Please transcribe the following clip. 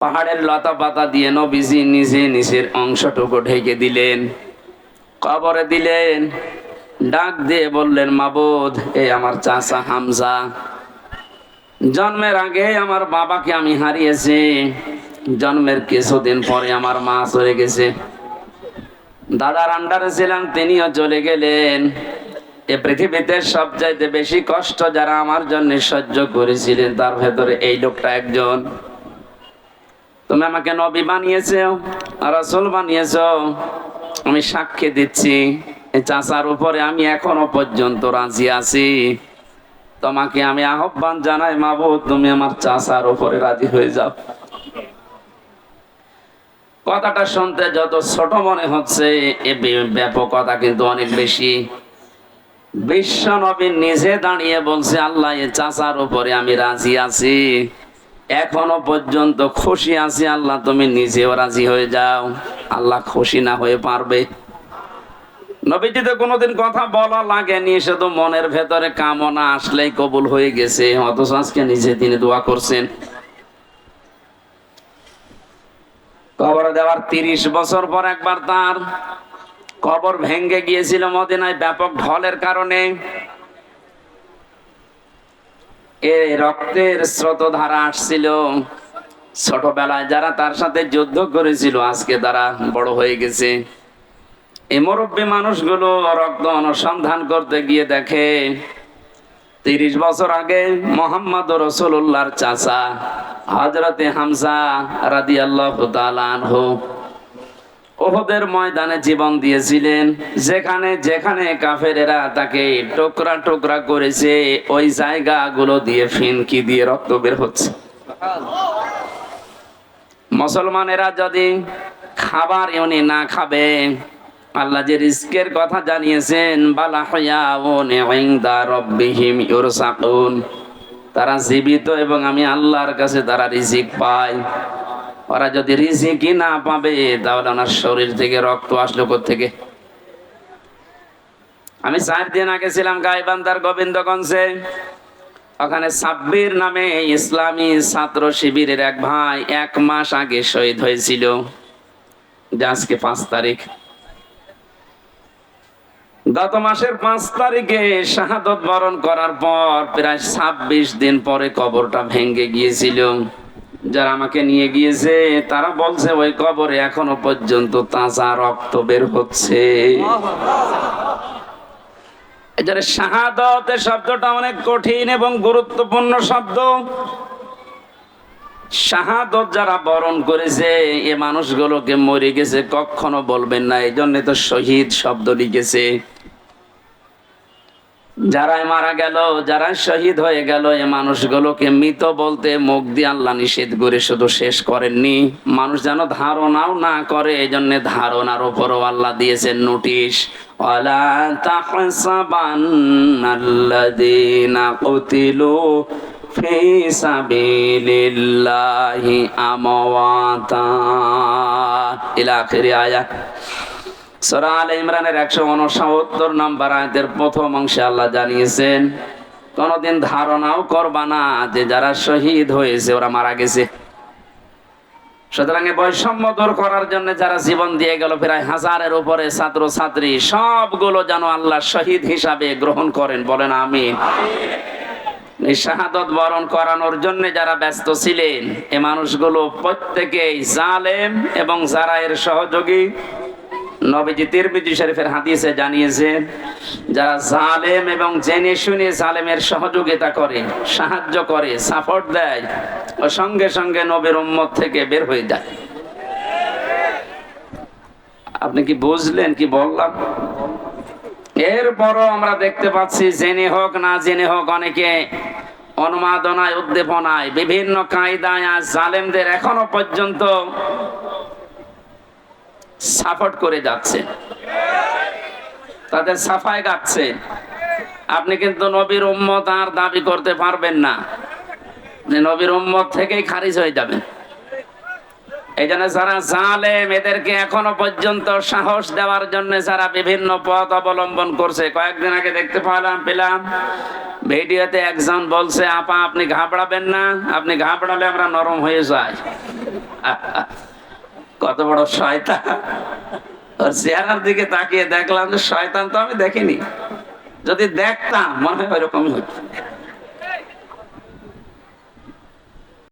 পাহাড়ের লতা পাতা দিয়ে নবীজি নিজে নিজের অংশটুকু ঢেকে দিলেন, কবরে দিলেন, ডাক দিয়ে বললেন, মাবুদ এই আমার চাচা হামজা, জন্মের আগে আমার বাবাকে আমি হারিয়েছি, জন্মের কিছুদিন পরে আমার মা চলে গেছে। দাদার আন্ডারে ছিলাম, তিনিও চলে গেলেন। এ পৃথিবীতে সবচাইতে বেশি কষ্ট যারা আমার জন্য সহ্য করেছিলেন, তার ভেতরে এই লোকটা একজন। তুমি আমাকে নবী বানিয়েছ রাসূল বানিয়েছ। আমি সাক্ষী দিচ্ছি। এই চাচার উপরে আমি এখনও পর্যন্ত রাজি আছি। তোমাকে আমি আহ্বান জানাই, মাবুদ, তুমি আমার চাচার উপরে রাজি হয়ে যাও। কথাটা শুনতে যত ছোট মনে হচ্ছে, এ ব্যাপকতা কিন্তু অনেক বেশি। বিশ্ব নবী নিজে দাঁড়িয়ে বলছে, আল্লাহ চাচার উপরে আমি রাজি আছি। এখনও পর্যন্ত খুশি আছি, আল্লাহ, তুমি নিজেও রাজি হয়ে যাও। আল্লাহ খুশি না হয়ে পারবে। নবীজি তো কোনোদিন কথা বলা লাগেনি, সে তো মনের ভেতরে কামনা আসলেই কবুল হয়ে গেছে, অথচ আজকে নিজে তিনি দোয়া করছেন। কবর দেওয়ার তিরিশ বছর পর একবার তার কবর ভেঙ্গে গিয়েছিল মদিনায় ব্যাপক ঢলের কারণে। এ রক্তের স্রোতধারা আসছিল। ছোটবেলায় যারা তার সাথে যুদ্ধ করেছিল, আজকে তারা বড় হয়ে গেছে। এই মুরব্বী মানুষগুলো রক্ত অনুসন্ধান করতে গিয়ে দেখে, তিরিশ বছর আগে মোহাম্মদ রসুল্লাহর চাচা হজরতে হামসা রাদি আল্লাহ আনহু ওহদের ময়দানে জীবন দিয়েছিলেন। যেখানে যেখানে কাফেরেরা তাকে টুকরা টুকরা করেছে, ওই জায়গাগুলো দিয়ে ফিনকি দিয়ে রক্ত বের হচ্ছে। মুসলমানেরা যদি খাবার এমনি না খাবে, আল্লাহ যে রিস্কের কথা জানিয়েছেন, বালা হয়াউন ইনদা রাব্বিহিম ইউরসাকুন তারা জীবিত এবং আমি আল্লাহর কাছে তারা রিজিক পায়। ওরা যদি রিজিকই না পাবে, তাহলে ওনার শরীর থেকে রক্ত আসলো থেকে আমি চার দিন আগে ছিলাম গাইবান্দার গোবিন্দগঞ্জে। ওখানে সাব্বির নামে ইসলামী ছাত্র শিবিরের এক ভাই এক মাস আগে শহীদ হয়েছিল। আজকে পাঁচ তারিখ। গত মাসের পাঁচ তারিখে শাহাদত বরণ করার পর প্রায় ছাব্বিশ দিন পরে কবরটা ভেঙে গিয়েছিল। যারা আমাকে নিয়ে গিয়েছে, তারা বলছে, ওই কবরে এখনও পর্যন্ত তাজা রক্ত বের হচ্ছে। শাহাদতের শব্দটা অনেক কঠিন এবং গুরুত্বপূর্ণ শব্দ। শাহাদত যারা বরণ করেছে, এ মানুষগুলোকে মরে গেছে, কখনো বলবেন না এই জন্য তো শহীদ শব্দ লিখেছে। যারাই মারা গেল যারা শহীদ হয়ে গেল, এ মানুষগুলোকে মৃত বলতে মুখ দিয়ে আল্লাহ নিষেধ করে শুধু শেষ করেননি। মানুষ যেন ধারণাও না করে এই জন্য ধারণার উপরও আল্লাহ দিয়েছেন নোটিশ। ইলা আখিরি আয়াত। সূরা আলে ইমরানের 169 নম্বর আয়াতের প্রথম অংশে আল্লাহ জানিয়েছেন, কোনদিন ধারণাও করবা না যে যারা শহীদ হয়েছে ওরা মারা গেছে। সুতরাং বৈষম্য দূর করার জন্য যারা জীবন দিয়ে গেল প্রায় হাজারের উপরে ছাত্র ছাত্রী সবগুলো যেন আল্লাহ শহীদ হিসাবে গ্রহণ করেন। বলেন আমি শাহাদত বরণ করানোর জন্য যারা ব্যস্ত ছিলেন, এ মানুষগুলো প্রত্যেকেই জালেম এবং যারা এর সহযোগী নবীজি তিরমিজি শরীফের হাদিসে জানিয়েছে, যারা এবং জেনে শুনে সহযোগিতা করে, সাহায্য করে সাপোর্ট দেয়, ও সঙ্গে সঙ্গে উম্মত থেকে বের হয়ে যায়। আপনি কি বুঝলেন, কি বললাম? এরপরও আমরা দেখতে পাচ্ছি, জেনে হোক, না জেনে হোক, অনেকে অনুমাদনায়, উদ্দীপনায়, বিভিন্ন কায়দায় আজ জালেমদের এখনও পর্যন্ত সাপোর্ট করে যাচ্ছে। তাদের সাফাই গাচ্ছে। আপনি কিন্তু নবীর উম্মত আর দাবি করতে পারবেন না। যে নবীর উম্মত থেকেই খারিজ হয়ে যাবেন এই জন্য যারা জালেম, এদেরকে এখনও পর্যন্ত সাহস দেওয়ার জন্য যারা বিভিন্ন পথ অবলম্বন করছে, কয়েকদিন আগে দেখতে পেলাম পেলাম। ভিডিওতে একজন বলছে, আপা, আপনি ঘাবড়াবেন না, আপনি ঘাবড়ালে আমরা নরম হয়ে যাই। কত বড় শয়তান। ওর চেহারার দিকে তাকিয়ে দেখলাম যে শয়তান তো আমি দেখিনি। যদি দেখতাম, মনে হয় ওইরকমই হতো।